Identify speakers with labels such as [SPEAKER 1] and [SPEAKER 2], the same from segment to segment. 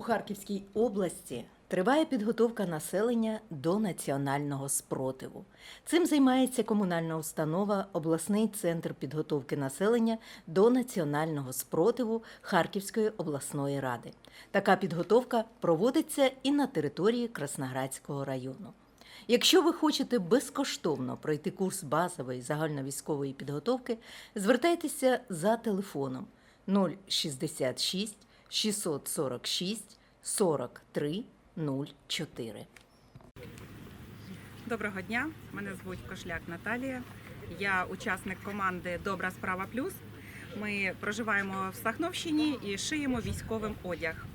[SPEAKER 1] Харківській області триває підготовка населення до національного спротиву. Цим займається комунальна установа обласний центр підготовки населення до національного спротиву Харківської обласної ради. Така підготовка проводиться і на території Красноградського району. Якщо ви хочете безкоштовно пройти курс базової загальновійськової підготовки, звертайтеся за телефоном 066 646 43 04.
[SPEAKER 2] Доброго дня, мене звуть Кошляк Наталія. Я учасник команди Добра справа плюс. Ми проживаємо в Сахновщині і шиємо військовим одяг.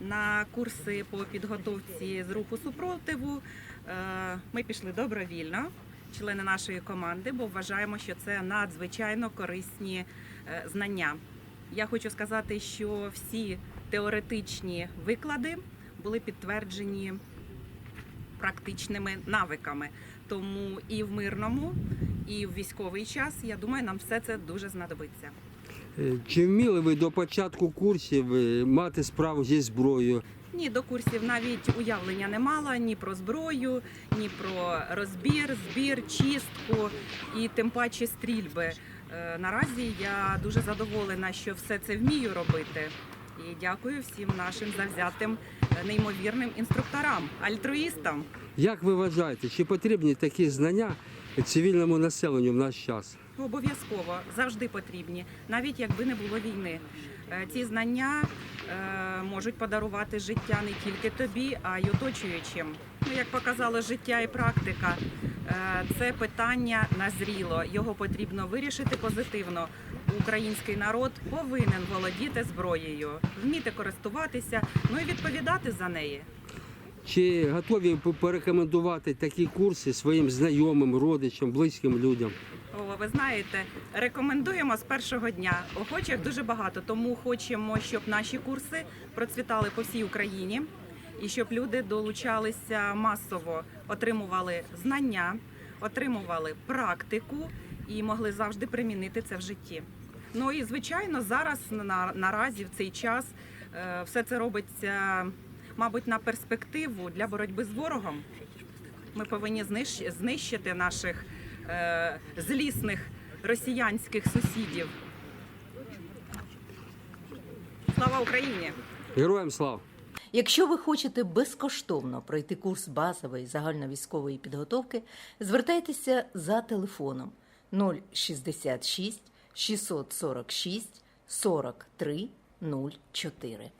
[SPEAKER 2] На курси по підготовці з руху супротиву е, ми пішли добровільно, члени нашої команди, бо вважаємо, що це надзвичайно корисні е, знання. Я хочу сказати, що всі теоретичні виклади були підтверджені практичними навиками. Тому і в мирному, і в військовий час, я думаю, нам все це дуже знадобиться.
[SPEAKER 3] Е, Чи вміли ви до початку курсів е, мати справу зі зброєю?
[SPEAKER 2] Ні, до курсів навіть уявлення не мала ні про зброю, ні про розбір, збір, чистку і тим паче стрільби. Е, Наразі я дуже задоволена, що все це вмію робити. І дякую всім нашим завзятим, е, неймовірним інструкторам, альтруїстам.
[SPEAKER 3] Як ви вважаєте, чи потрібні такі знання цивільному населенню в наш час?
[SPEAKER 2] Обов'язково завжди потрібні, навіть якби не було війни. Е, Ці знання можуть подарувати життя не тільки тобі, а й оточуючим. Ну, як показало життя і практика, е, це питання назріло. Його потрібно вирішити позитивно. Український народ повинен володіти зброєю, вміти користуватися, ну і відповідати за неї.
[SPEAKER 3] Чи готові порекомендувати такі курси своїм знайомим, родичам, близьким людям?
[SPEAKER 2] О, ви знаєте, рекомендуємо з першого дня. Охочих дуже багато, тому хочемо, щоб наші курси процвітали по всій Україні і щоб люди долучалися масово, отримували знання, отримували практику і могли завжди примінити це в житті. Ну і звичайно, зараз на, наразі в цей час е, все це робиться, мабуть, на перспективу для боротьби з ворогом. Ми повинні знищити наших е, злісних росіянських сусідів. Слава Україні!
[SPEAKER 3] Героям слава!
[SPEAKER 1] Якщо ви хочете безкоштовно пройти курс базової загальновійськової підготовки, звертайтеся за телефоном 066 646 43 04.